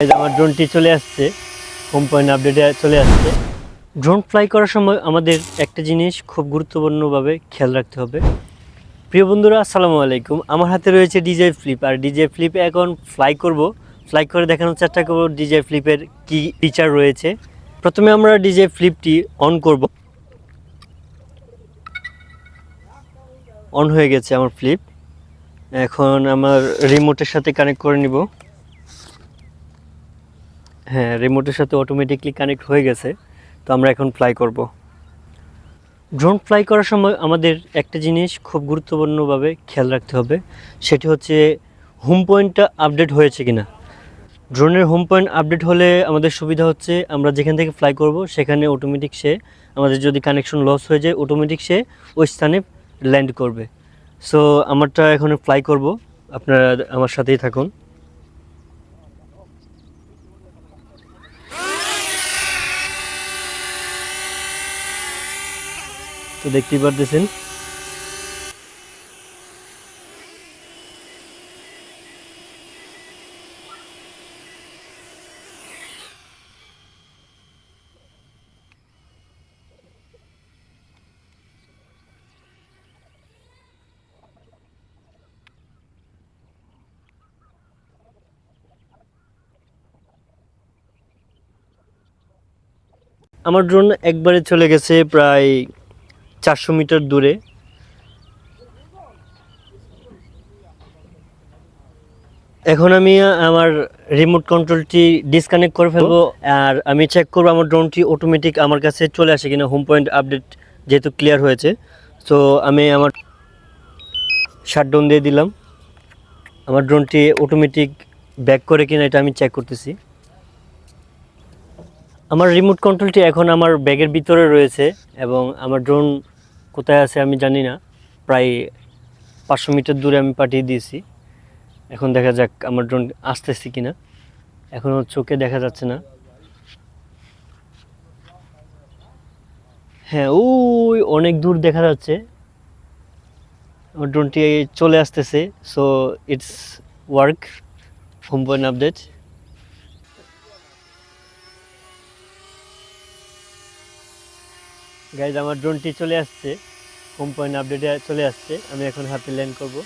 আমার ড্রোনটি চলে আসছে হোম পয়েন্ট আপডেটে চলে আসছে। ড্রোন ফ্লাই করার সময় আমাদের একটা জিনিস খুব গুরুত্বপূর্ণভাবে খেয়াল রাখতে হবে। প্রিয় বন্ধুরা, আসসালামু আলাইকুম। আমার হাতে রয়েছে ডিজে ফ্লিপ আর ডিজে ফ্লিপে এখন ফ্লাই করব। ফ্লাই করে দেখানোর চেষ্টা করব ডিজে ফ্লিপের কি ফিচার রয়েছে। প্রথমে আমরা ডিজে ফ্লিপটি অন করব। অন হয়ে গেছে আমার ফ্লিপ এখন আমার রিমোটের সাথে কানেক্ট করে নিব। হ্যাঁ রিমোটের সাথে অটোমেটিকলি কানেক্ট হয়ে গেছে, তো আমরা এখন ফ্লাই করব। ড্রোন ফ্লাই করার সময় আমাদের একটা জিনিস খুব গুরুত্বপূর্ণভাবে খেয়াল রাখতে হবে, সেটি হচ্ছে হোম পয়েন্টটা আপডেট হয়েছে কিনা। ড্রোনের হোম পয়েন্ট আপডেট হলে আমাদের সুবিধা হচ্ছে আমরা যেখান থেকে ফ্লাই করব, সেখানে অটোমেটিক সে আমাদের যদি কানেকশন লস হয়ে যায় অটোমেটিক সে ওই স্থানে ল্যান্ড করবে। সো আমারটা এখন ফ্লাই করব, আপনারা আমার সাথেই থাকুন। তো দেখতেই পারতেছেন। আমার ড্রোন একবারে চলে গেছে প্রায় চারশো মিটার দূরে। এখন আমি আমার রিমোট কন্ট্রোলটি ডিসকানেক্ট করে ফেলব আর আমি চেক করব আমার ড্রোনটি অটোমেটিক আমার কাছে চলে আসে কিনা হোম পয়েন্ট আপডেট যেহেতু ক্লিয়ার হয়েছে। সো আমি আমার শাটডাউন দিয়ে দিলাম। আমার ড্রোনটি অটোমেটিক ব্যাক করে কিনা এটা আমি চেক করতেছি। আমার রিমোট কন্ট্রোলটি এখন আমার ব্যাগের ভিতরে রয়েছে এবং আমার ড্রোন কোথায় আছে আমি জানি না। প্রায় পাঁচশো মিটার দূরে আমি পাঠিয়ে দিয়েছি। এখন দেখা যাক আমার ড্রোন আসতেছে কিনা। এখনও চোখে দেখা যাচ্ছে না। হ্যাঁ ওই অনেক দূর দেখা যাচ্ছে। আমার ড্রোনটি চলে আসতেছে so it's work home point update guys আমার ড্রোনটি চলে আসছে। হোম পয়েন্ট আপডেটে চলে আসছে। আমি এখন হাতে ল্যান্ড করব।